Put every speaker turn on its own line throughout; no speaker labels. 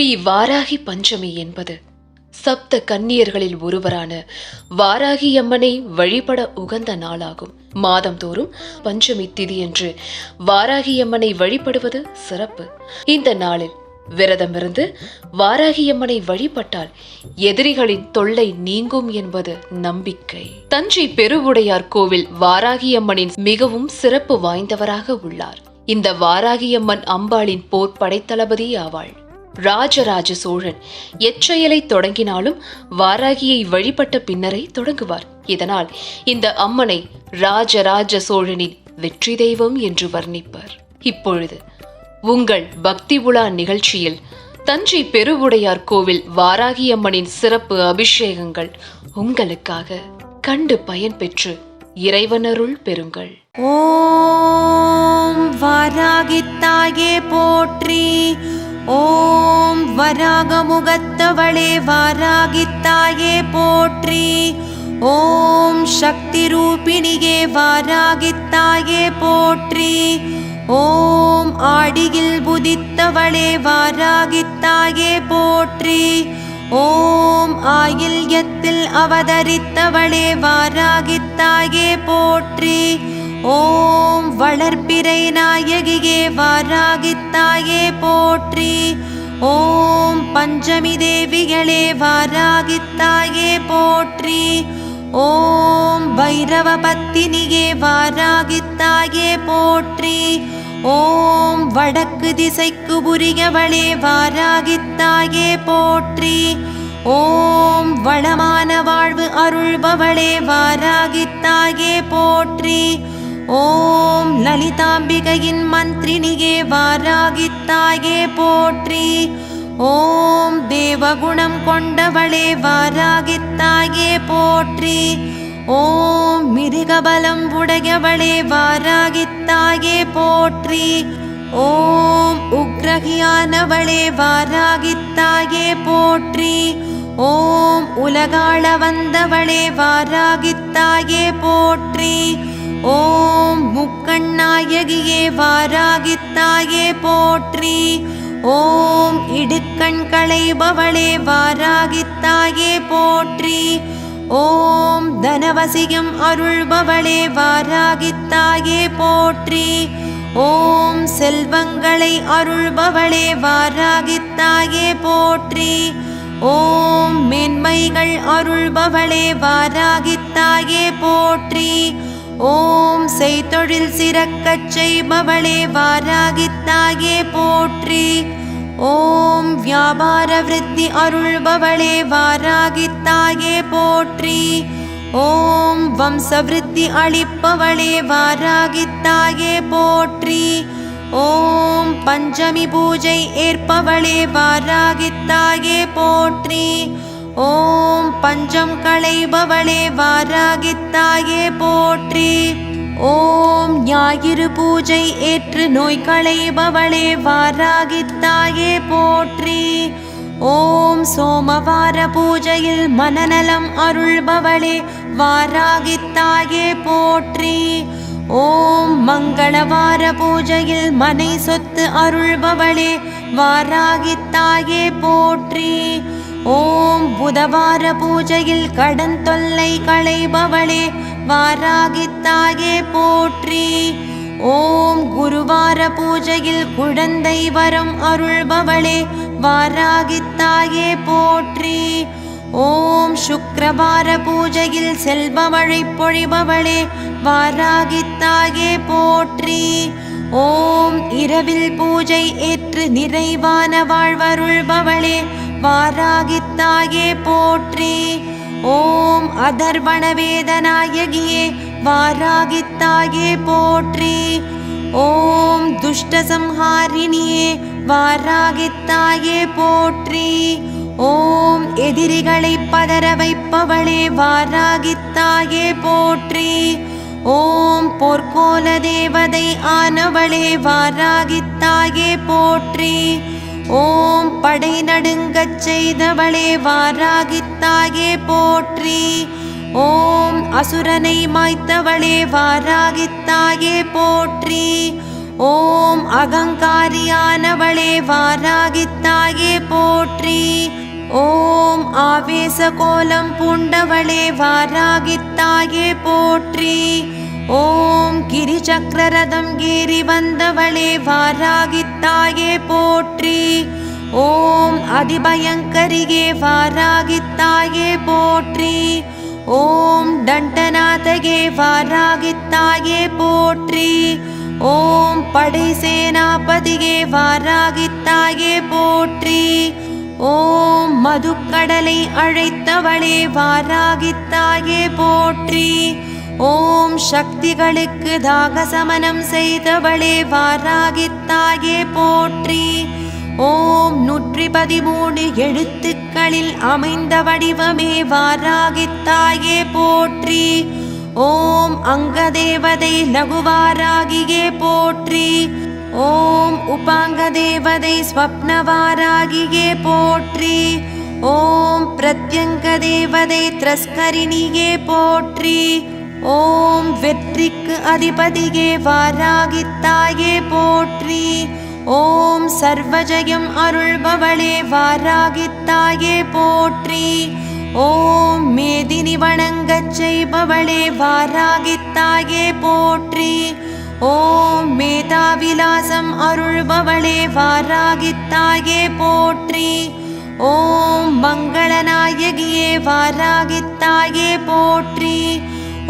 ஸ்ரீ வாராகி பஞ்சமி என்பது சப்த கன்னியர்களில் ஒருவரான வாராகி அம்மனை வழிபட உகந்த நாளாகும். மாதந்தோறும் பஞ்சமி திதியன்று வாராகி அம்மனை வழிபடுவது சிறப்பு. இந்த நாளில் விரதமிருந்து வாராகி வழிபட்டால் எதிரிகளின் தொல்லை நீங்கும் என்பது நம்பிக்கை. தஞ்சை பெருவுடையார் கோவில் வாராகியம்மனின் மிகவும் சிறப்பு வாய்ந்தவராக உள்ளார். இந்த வாராகியம்மன் அம்பாளின் போர் படைத்தளபதி ஆவாள். ராஜராஜ சோழன் எச்செயலை தொடங்கினாலும் வாராகியை வழிபட்ட பின்னரே தொடங்குவார். இதனால் இந்த அம்மனை ராஜராஜ சோழனின் வெற்றி தெய்வம் என்று வர்ணிப்பார். இப்பொழுது உங்கள் பக்தி உலா நிகழ்ச்சியில் தஞ்சை பெருவுடையார் கோவில் வாராகி அம்மனின் சிறப்பு அபிஷேகங்கள் உங்களுக்காக கண்டு பயன்பெற்று இறைவனருள் பெறுங்கள்.
ஓம் வாராகித்தாயே போற்றி ஓம் வராகமுகத்தவளே வாராகித்தாயே போற்றி. ஓம் சக்தி ரூபிணியே வாராகித்தாயே போற்றி. ஓம் ஆடியில் புதித்தவளே வாராகித்தாயே போற்றி. ஓம் ஆயில்யத்தில் அவதரித்தவளே வாராகித்தாயே போற்றி. ஓம் வளர்ப்பிறை நாயகியே வாராகித்தாயே போற்றி. ஓம் பஞ்சமி தேவிகளே வாராகித்தாயே போற்றி. ஓம் பைரவ பத்தினியே வாராகித்தாயே போற்றி. ஓம் வடக்கு திசைக்கு புரியவளே வாராகித்தாயே போற்றி. ஓம் வளமான வாழ்வு அருள்பவளே வாராகித்தாயே போற்றி. ஓம் லலிதாம்பிகையின் மந்திரினியே வாராகித்தாயே போற்றி. ஓம் தேவகுணம் கொண்டவளே வாராகித்தாயே போற்றி. ஓம் மிருகபலம் உடையவளே வாராகித்தாயே போற்றி. ஓம் உக்ரகியானவளே வாராகித்தாயே போற்றி. ஓம் உலகாள வந்தவளே வாராகித்தாயே போற்றி. ஓம் முக்கண்ணாயகியே வாராகித்தாயே போற்றி. ஓம் இடுக்கண் களைபவளே வாராகித்தாயே போற்றி. ஓம் தனவசியம் அருள்பவளே வாராகித்தாயே போற்றி. ஓம் செல்வங்களை அருள்பவளே வாராகித்தாயே போற்றி. ஓம் மென்மைகள் அருள்பவளே வாராகித்தாயே போற்றி. ஓம் செய்தொழில் சிறக்கச் செய்பவளே வாராகித்தாயே போற்றி. ஓம் வியாபார விருத்தி அருள்பவளே வாராகித்தாயே போற்றி. ஓம் வம்சவிருத்தி அளிப்பவளே வாராகித்தாயே போற்றி. ஓம் பஞ்சமி பூஜை ஏற்பவளே வாராகித்தாயே போற்றி. ஓம் பஞ்சம் களைபவளே வாராகித்தாயே போற்றி. ஓம் ஞாயிறு பூஜை ஏற்று நோய் களைபவளே வாராகித்தாயே போற்றி. ஓம் சோமவார பூஜையில் மனநலம் அருள்பவளே வாராகித்தாயே போற்றி. ஓம் மங்களவார பூஜையில் மனை சொத்து அருள்பவளே வாராகித்தாயே போற்றி. ஓம் புதவார பூஜையில் கடன் தொல்லை களைபவளே வாராகித்தாயே போற்றி. ஓம் குருவார பூஜையில் குழந்தை வரம் அருள்பவளே வாராகித்தாயே போற்றி. ஓம் சுக்கிரவார பூஜையில் செல்வமழை பொழிபவளே வாராகித்தாயே போற்றி. ஓம் இரவில் பூஜை ஏற்று நிறைவான வாழ்வருள்பவளே வாராகித்தாயே போற்றி. ஓம் அதர்வண வேதநாயகியே வாராகித்தாயே போற்றி. ஓம் துஷ்டசம்ஹாரிணியே வாராகித்தாயே போற்றி. ஓம் எதிரிகளை பதற வைப்பவளே வாராகித்தாயே போற்றி. ஓம் பொற்கோல தேவதை ஆனவளே வாராகித்தாயே போற்றி. ஓம் படை நடுங்கச் செய்தவளே வாராகித்தாயே போற்றி. ஓம் அசுரனை மாய்த்தவளே வாராகித்தாயே போற்றி. ஓம் அகங்காரியானவளே வாராகித்தாயே போற்றி. ஓம் ஆவேச கோலம் பூண்டவளே வாராகித்தாயே போற்றி. ஓம் கிரிசக்கரரதம் ஏறி வந்தவளே வாராகித்தாயே போற்றி. ஓம் அதிபயங்கரியே வாராகித்தாயே போற்றி. ஓம் தண்டநாதகே வாராகித்தாயே போற்றி. ஓம் படை சேனாபதியே வாராகித்தாயே போற்றி. ஓம் மதுக்கடலை அழைத்தவளே வாராகித்தாயே போற்றி. ஓம் சக்திகளுக்கு தாகசமனம் செய்தவளே வாராகித்தாயே போற்றி. ஓம் நூற்றி பதிமூணு எழுத்துக்களில் அமைந்த வடிவமே வாராகித்தாயே போற்றி. ஓம் அங்கதேவதை லகுவாராகியே போற்றி. ஓம் உபாங்க தேவதை ஸ்வப்னவாராகியே போற்றி. ஓம் பிரத்யங்க தேவதை திரஸ்கரிணியே போற்றி. ஓம் வெற்றிக்கு அதிபதியே வாராகித்தாயே போற்றி. ஓம் சர்வஜயம் அருள்பவளே வாராகித்தாயே போற்றி. ஓம் மேதினி வணங்கச் செய்பவளே வாராகித்தாயே போற்றி. ஓம் மேதாவிலாசம் அருள்பவளே வாராகித்தாயே போற்றி. ஓம் மங்களநாயகியே வாராகித்தாயே போற்றி.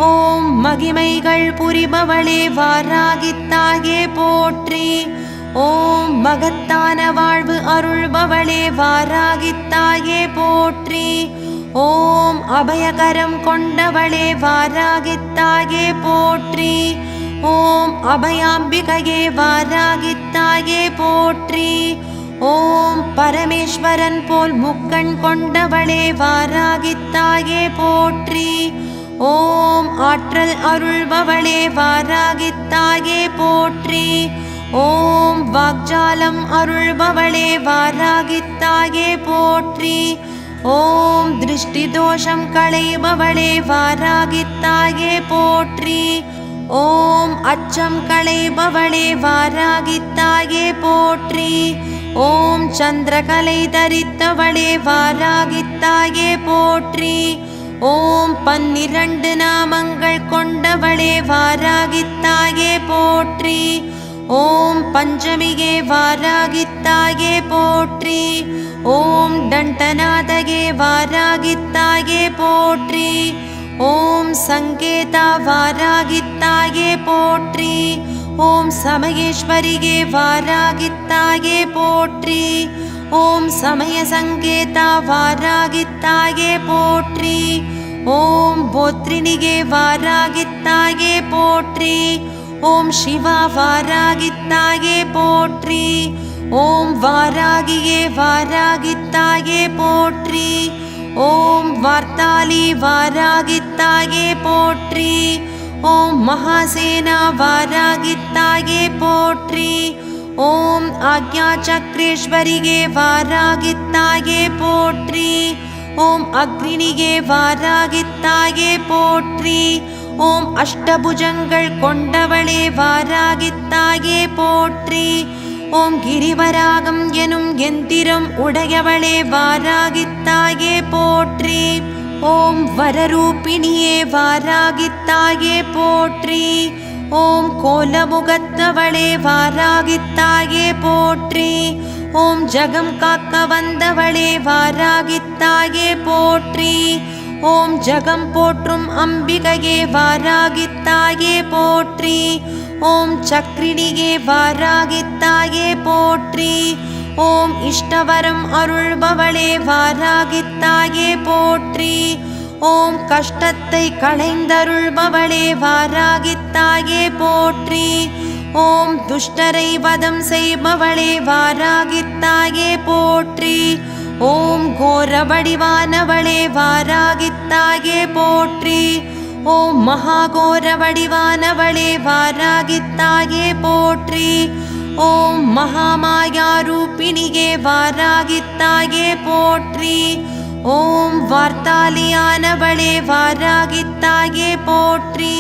ஓம் மகிமைகள் புரிபவளே வாராகித்தாயே போற்றி. ஓம் மகத்தான வாழ்வு அருள்பவளே வாராகித்தாயே போற்றி. ஓம் அபயகரம் கொண்டவளே வாராகித்தாயே போற்றி. ஓம் அபயாம்பிகையே வாராகித்தாயே போற்றி. ஓம் பரமேஸ்வரன் போல் முக்கண் கொண்டவளே வாராகித்தாயே போற்றி. ஓம் ஆற்றல் அருள்பவளே வாராகித்தாயே போற்றி. ஓம் வாக்ஜாலம் அருள்பவளே வாராகித்தாயே போற்றி. ஓம் திருஷ்டி தோஷம் களைபவளே வாராகித்தாயே போற்றி. ஓம் அச்சம் களைபவளே வாராகித்தாயே போற்றி. ஓம் சந்திரகலை தரித்தவளே வாராகித்தாயே போற்றி. ஓம் பன்னிரண்டு நாமங்கள் கொண்டவளே வாராகித்தாயே போற்றி. ஓம் பஞ்சமிகே வாராகித்தாயே போற்றி. ஓம் தண்டநாதகே வாராகித்தாயே போற்றி. ஓம் சங்கேதா வாராகித்தாயே போற்றி. ஓம் சமயேஸ்வரிகே வாராகித்தாயே போற்றி. ஓம் சமய சங்கேதா வாராகித்தாயே போற்றி. ஓம் போத்ரினிகே வாராகித்தாயே போற்றி. ஓம் சிவா வாராகித்தாயே போற்றி. ஓம் வாராகியே வாராகித்தாயே போற்றி. ஓம் வார்த்தாலி வாராகித்தாயே போற்றி. ஓம் மகாசேனா வாராகித்தாயே போற்றி. ஓம் ஆக்யா சக்ரேஸ்வரிகே வாராகித்தாயே போற்றி. ஓம் அக்னினியே வாராகித்தாயே போற்றி. ஓம் அஷ்டபுஜங்கள் கொண்டவளே வாராகித்தாயே போற்றி. ஓம் கிரிவராகம் எனும் எந்திரம் உடையவளே வாராகித்தாயே போற்றி. ஓம் வரரூபிணியே வாராகித்தாயே போற்றி. ஓம் கோலமுகத்தவளே வாராகித்தாயே போற்றி. ஓம் ஜகம் காக்க வந்தவளே வாராகித்தாயே போற்றி. ஓம் ஜகம் போற்றும் அம்பிகையே வாராகித்தாயே போற்றி. ஓம் சக்ரிணியே வாராகித்தாயே போற்றி. ஓம் இஷ்டவரம் அருள்பவளே வாராகித்தாயே போற்றி. ஓம் கஷ்டத்தை களைந்தருள்பவளே வாராகித்தாயே போற்றி. ஓம் துஷ்டரை வதம் செய்பவளே வாராகித்தாயே போற்றி. ஓம் கோர வடிவானவளே வாராகித்தாயே போற்றி. ஓம் மகாகோர வடிவானவளே வாராகித்தாயே போற்றி. ஓம் மகாமாயா ரூபிணியே வாராகித்தாயே போற்றி. ஓம் வார்த்தாலியானவளே வாராகித்தாயே போற்றி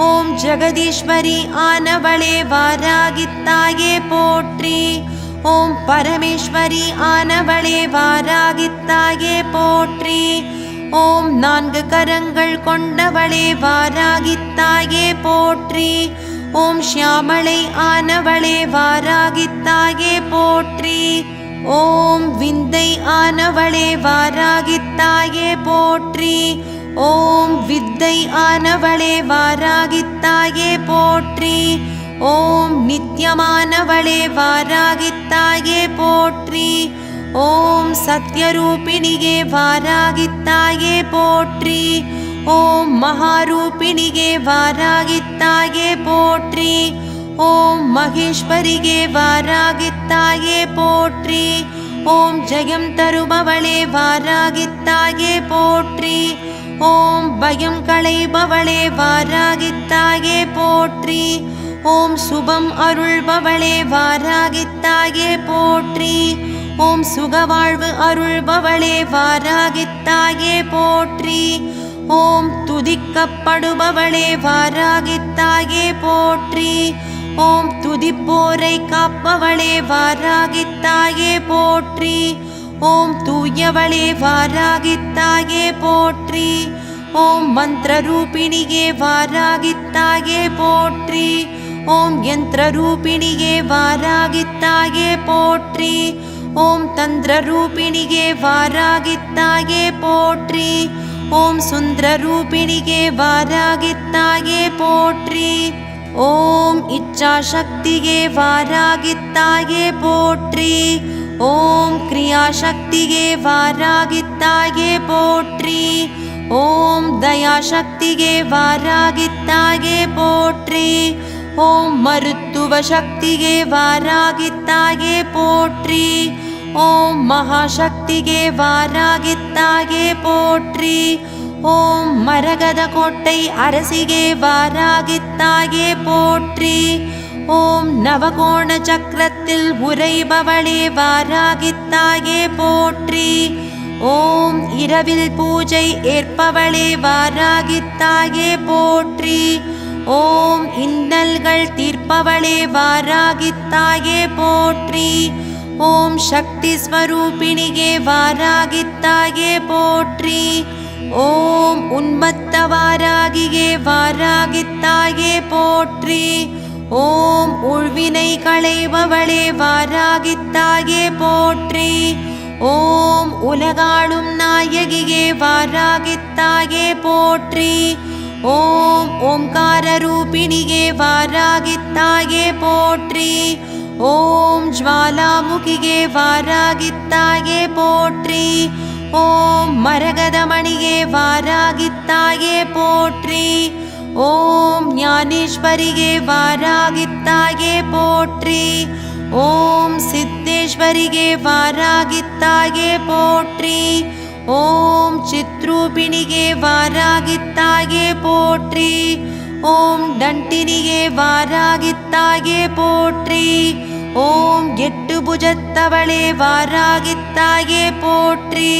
ஓம் ஜெகதீஸ்வரி ஆனவளே வாராகித்தாயே போற்றி ஓம் பரமேஸ்வரி ஆனவளே வாராகித்தாயே போற்றி ஓம் நான்கு கரங்கள் கொண்டவளே வாராகித்தாயே போற்றி ஓம் ஷியாமளை ஆனவளே வாராகித்தாயே போற்றி ஓம் விந்தை ஆனவளே வாராகித்தாயே போற்றி. ஓம் வித்தை ஆனவளே வாராகித்தாயே போற்றி. ஓம் நித்தியமானவளே வாராகித்தாயே போற்றி. ஓம் சத்யரூபிணியே வாராகித்தாயே போற்றி. ஓம் மகாரூபிணியே வாராகித்தாயே போற்றி. ஓம் மகேஸ்வரியே வாராகித்தாயே போற்றி. ஓம் ஜெயம் தருபவளே வாராகித்தாயே போற்றி. ஓம் பயம் களைபவளே வாராகித்தாயே போற்றி. ஓம் சுபம் அருள்பவளே வாராகித்தாயே போற்றி. ஓம் சுகவாழ்வு அருள்பவளே வாராகித்தாயே போற்றி. ஓம் துதிக்கப்படுபவளே வாராகித்தாயே போற்றி. ஓம் துதிப்போரை காப்பவளே வாராகித்தாயே போற்றி. ஓம் தூயவளே வாராகித்தாயே போற்றி. ஓம் மந்திரரூபிணியே வாராகித்தாயே போற்றி. ஓம் யந்திரரூபிணியே வாராகித்தாயே போற்றி. ஓம் தந்திரரூபிணியே வாராகித்தாயே போற்றி. ஓம் சுந்தரரூபிணியே வாராகித்தாயே போற்றி. ஓம் இச்சாசக்தியே வாராகித்தாயே போற்றி. ஓம் கிரியாசக்தியே வாராகித்தாயே போற்றி. ஓம் தயாசக்தியே வாராகித்தாயே போற்றி. ஓம் மருத்துவ சக்தியே வாராகித்தாயே போற்றி. ஓம் மகாசக்தியே வாராகித்தாயே போற்றி. ஓம் மரகத கோட்டை அரசிகே வாராகித்தாயே போற்றி. ஓம் நவகோண சக்கரத்தில் உரைபவளே வாராகித்தாயே போற்றி. ஓம் இரவில் பூஜை ஏற்பவளே வாராகித்தாயே போற்றி. ஓம் இன்னல்கள் தீர்ப்பவளே வாராகித்தாயே போற்றி. ஓம் சக்தி ஸ்வரூபிணியே வாராகித்தாயே போற்றி. ஓம் உன்மத்த வாராகியே வாராகித்தாயே போற்றி. ஓம் உழ்வினை களைபவளே வாராகித்தாயே போற்றி. ஓம் உலகாளும் நாயகியே வாராகித்தாயே போற்றி. ஓம் ஓம்கார ரூபிணியே வாராகித்தாயே போற்றி. ஓம் ஜுவாலாமுகியே வாராகித்தாயே போற்றி. ஓம் மரகதமணியே வாராகித்தாயே போற்றி. ஓம் ஞானேஸ்வரியே வாராகித்தாயே போற்றி. ஓம் சித்தேஸ்வரியே வாராகித்தாயே போற்றி. ஓம் சித்ரூபிணியே வாராகித்தாயே போற்றி. ஓம் டண்டினியே வாராகித்தாயே போற்றி. ஓம் எட்டு புஜத்தவளே வாராகி வாராகித்தாயே போற்றி.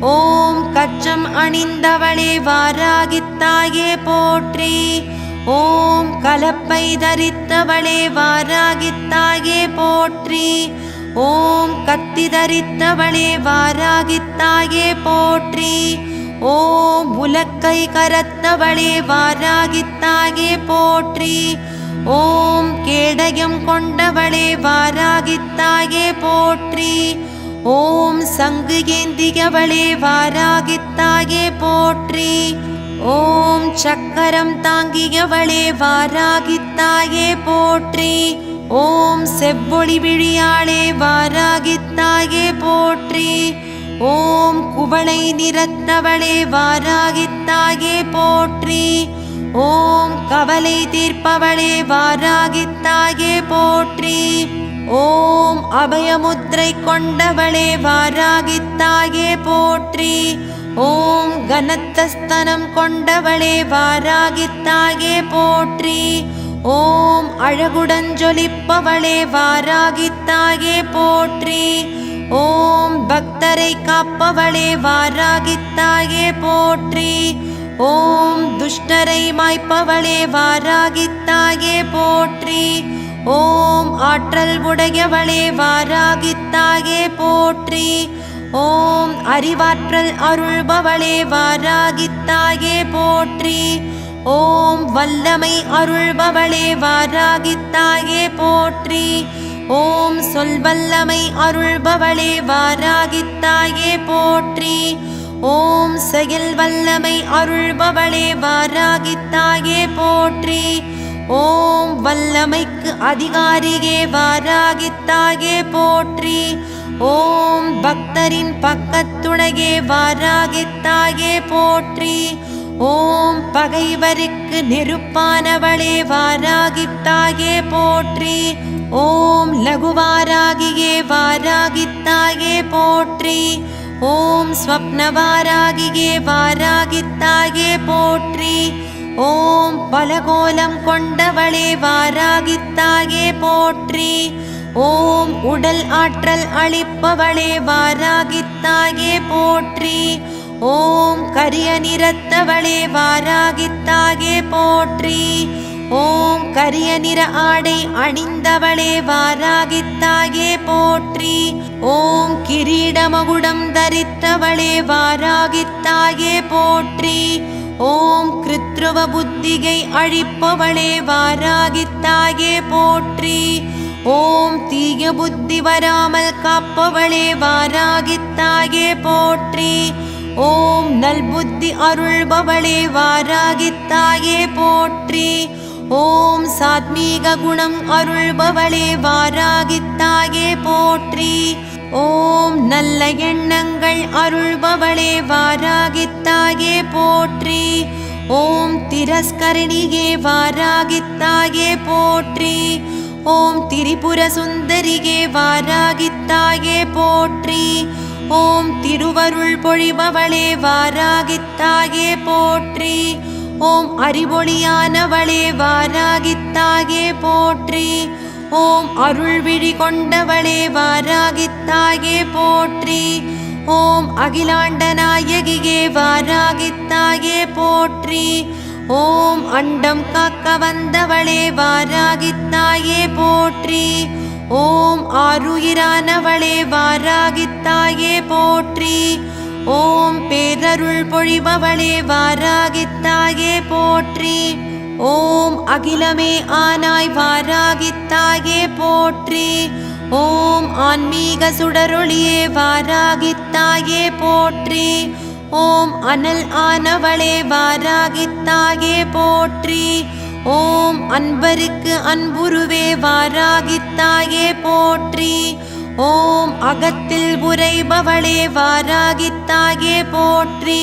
ஓம் கச்சம் அணிந்தவளே வாராகித்தாயே போற்றி. ஓம் கலப்பை தரித்தவளே வாராகித்தாயே போற்றி. ஓம் கத்தி தரித்தவளே வாராகித்தாயே போற்றி. ஓம் உலக்கை கரத்தவளே வாராகித்தாயே போற்றி. ஓம் கேடயம் கொண்டவளே வாராகித்தாயே போற்றி. ஓம் சங்கு ஏந்தியவளே வாராகித்தாயே போற்றி. ஓம் சக்கரம் தாங்கியவளே வாராகித்தாயே போற்றி. ஓம் செவ்வொளி விழியாளே வாராகித்தாயே போற்றி. ஓம் குவளை நிறத்தவளே வாராகித்தாயே போற்றி. ஓம் கவலை தீர்ப்பவளே வாராகித்தாயே போற்றி. ஓம் அபயமுத்திரை கொண்டவளே வாராகித்தாயே போற்றி. ஓம் கனத்தஸ்தனம் கொண்டவளே வாராகித்தாயே போற்றி. ஓம் அழகுடஞ்சொலிப்பவளே வாராகித்தாயே போற்றி. ஓம் பக்தரை காப்பவளே வாராகித்தாயே போற்றி. ஓம் துஷ்டரை மாய்ப்பவளே வாராகித்தாயே போற்றி. ஓம் ஆற்றல் உடையவளே வாராகித்தாயே போற்றி. ஓம் அறிவாற்றல் அருள்பவளே வாராகித்தாயே போற்றி. ஓம் வல்லமை அருள்பவளே வாராகித்தாயே போற்றி. ஓம் சொல்வல்லமை அருள்பவளே வாராகித்தாயே போற்றி. ஓம் செயல் வல்லமை அருள்பவளே வாராகித்தாயே போற்றி. ஓம் வல்லமைக்கு அதிகாரியே வாராகித்தாகே போற்றி. ஓம் பக்தரின் பக்கத்துணையே வாராகித்தாகே போற்றி. ஓம் பகைவருக்கு நெருப்பானவளே வாராகித்தாயே போற்றி. ஓம் லகுவாராகியே வாராகித்தாயே போற்றி. ஓம் ஸ்வப்னவாராகியே வாராகித்தாயே போற்றி. ஓம் பலகோலம் கொண்டவளே வாராகித்தாயே போற்றி. ஓம் உடல் ஆற்றல் அளிப்பவளே வாராகித்தாயே போற்றி. ஓம் கரிய நிறத்தவளே வாராகித்தாயே போற்றி. ஓம் கரிய நிற ஆடை அணிந்தவளே வாராகித்தாயே போற்றி. ஓம் கிரீடமகுடம் தரித்தவளே வாராகித்தாயே போற்றி. ஓம் கிருத்ருவ புத்திகை அழிப்பவளே வாராகித்தாயே போற்றி. ஓம் தீய புத்தி வராமல் காப்பவளே வாராகித்தாயே போற்றி. ஓம் நல்புத்தி அருள்பவளே வாராகித்தாயே போற்றி. ஓம் சாத்மீக குணம் அருள்பவளே வாராகித்தாயே போற்றி. ஓம் நல்ல எண்ணங்கள் அருள்பவளே வாராகித்தாயே போற்றி. ஓம் திரஸ்கரணியே வாராகித்தாயே போற்றி. ஓம் திரிபுர சுந்தரியே வாராகித்தாயே போற்றி. ஓம் திருவருள் பொழிபவளே வாராகித்தாயே போற்றி. ஓம் அறிவொளியானவளே வாராகித்தாயே போற்றி. ஓம் அருள் விழி கொண்டவளே வாராகித்தாயே போற்றி. ஓம் அகிலாண்ட நாயகியே வாராகித்தாயே போற்றி. ஓம் அண்டம் காக்க வந்தவளே வாராகித்தாயே போற்றி. ஓம் ஆருயிரானவளே வாராகித்தாயே போற்றி. ஓம் பேரருள் பொழிபவளே வாராகித்தாயே போற்றி. ஓம் அகிலமே ஆனாய் வாராகித்தாயே போற்றி ஓம் ஆன்மீக சுடரொளியே வாராகித்தாயே போற்றி ஓம் அனல் ஆனவளே வாராகித்தாயே போற்றி ஓம் அன்பருக்கு அன்புருவே வாராகித்தாயே போற்றி ஓம் அகத்தில் உரைபவளே வாராகித்தாயே போற்றி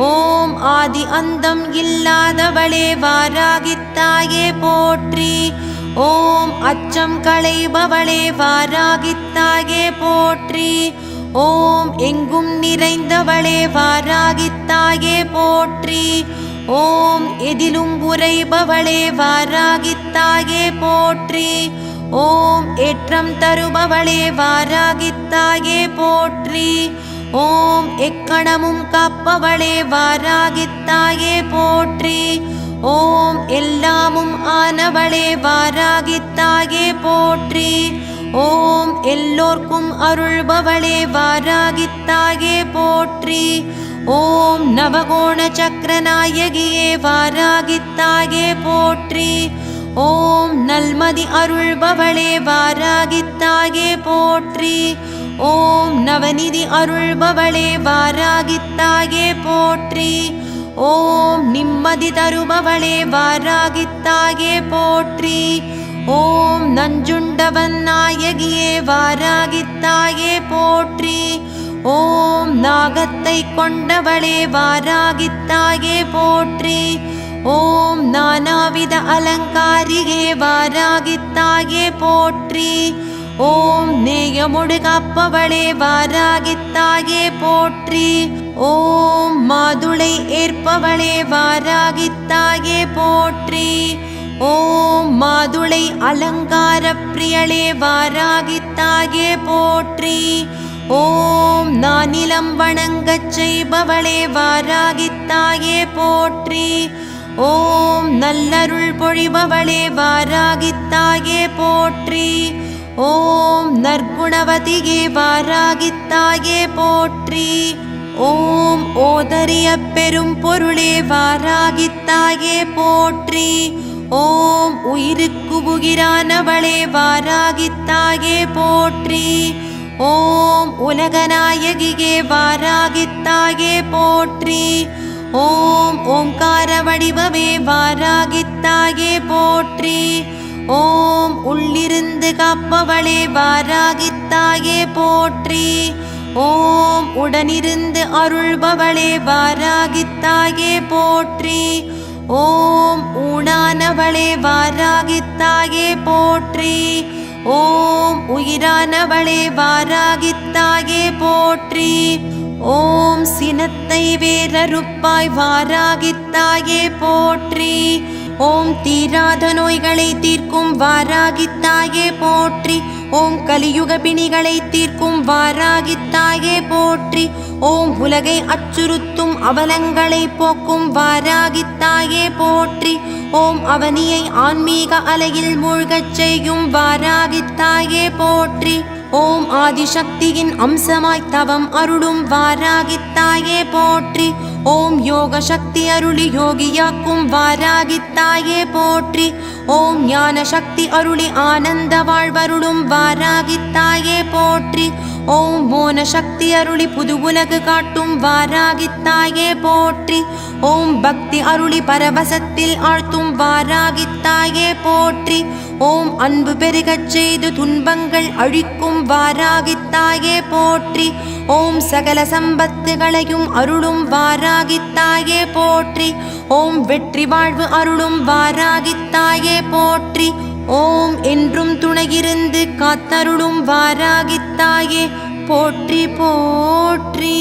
ஓம் ஆதி அந்தம் இல்லாதவளே வாராகித்தாயே போற்றி. ஓம் அச்சம் களைபவளே வாராகித்தாயே போற்றி. ஓம் எங்கும் நிறைந்தவளே வாராகித்தாயே போற்றி. ஓம் எதிலும் உரைபவளே வாராகித்தாயே போற்றி. ஓம் ஏற்றம் தருபவளே வாராகித்தாயே போற்றி. ஓம் எக்கணமும் காப்பவளே வாராகித்தாயே போற்றி. ஓம் எல்லாமும் ஆனவளே வாராகித்தாயே போற்றி. ஓம் எல்லோர்க்கும் அருள்பவளே வாராகித்தாயே போற்றி. ஓம் நவகோண சக்கரநாயகியே வாராகித்தாயே போற்றி. ஓம் நல்மதி அருள்பவளே வாராகித்தாயே போற்றி. ஓம் நவநிதி அருள்பவளே வாராகித்தாயே போற்றி. ஓம் நிம்மதி தருபவளே வாராகித்தாயே போற்றி. ஓம் நஞ்சுண்டவன் நாயகியே வாராகித்தாயே போற்றி. ஓம் நாகத்தை கொண்டவளே வாராகித்தாயே போற்றி. ஓம் நானாவித அலங்காரியே வாராகித்தாயே போற்றி. ஓம் நேயமுடு காப்பவளே வாராகித்தாயே போற்றி. ஓம் மாதுளை ஏற்பவளே வாராகித்தாயே போற்றி. ஓம் மாதுளை அலங்கார பிரியளே வாராகித்தாயே போற்றி. ஓம் நானிலம் வணங்கச் செய்பவளே வாராகித்தாயே போற்றி. ஓம் நல்லருள் பொழிபவளே வாராகித்தாயே போற்றி. ஓம் நற்குணவதியே வாராகித்தாயே போற்றி. ஓம் ஓதரிய பெரும் பொருளே வாராகித்தாயே போற்றி. ஓம் உயிருக்கு உயிரானவளே வாராகித்தாயே போற்றி. ஓம் உலகநாயகியே வாராகித்தாயே போற்றி. ஓம் ஓங்கார வடிவமே வாராகித்தாயே போற்றி. ஓம் உள்ளிருந்து காப்பவளே வாராகித்தாயே போற்றி. ஓம் உடனிருந்து அருள்பவளே வாராகித்தாயே போற்றி. ஓம் ஊனானவளே வாராகித்தாயே போற்றி. ஓம் உயிரானவளே வாராகித்தாயே போற்றி. ஓம் சினத்தை வேறறுப்பாய் வாராகித்தாயே போற்றி. ஓம் தீராத நோய்களை தீர்க்கும் வாராகித்தாயே போற்றி. ஓம் கலியுக பிணிகளை தீர்க்கும் வாராகித்தாயே போற்றி. ஓம் உலகை அச்சுறுத்தும் அவலங்களை போக்கும் வாராகித்தாயே போற்றி. ஓம் அவனியை ஆன்மீக அலையில் மூழ்கச் செய்யும் வாராகித்தாயே போற்றி. ஓம் ஆதிசக்தியின் அம்சமாய் தவம் அருளும் வாராகித்தாயே போற்றி. ஓம் யோக சக்தி அருளி யோகியாக்கும் வாராகித்தாயே போற்றி. ஓம் ஞான சக்தி அருளி ஆனந்த வாழ்வருளும் வாராகித்தாயே போற்றி. ஓம் மோன சக்தி அருளி புது உலகு காட்டும் வாராகித்தாயே போற்றி. ஓம் பக்தி அருளி பரவசத்தில் ஆழ்த்தும் வாராகித்தாயே போற்றி. ஓம் அன்பு பெருகச் செய்து துன்பங்கள் அழிக்கும் வாராகித்தாயே போற்றி. ஓம் சகல சம்பத்துகளையும் அருளும் வாராகித்தாயே போற்றி. ஓம் வெற்றி வாழ்வு அருளும் வாராகித்தாயே போற்றி. ஓம் என்றும் துணையிருந்து காத்தருளும் வாராகித்தாயே போற்றி போற்றி.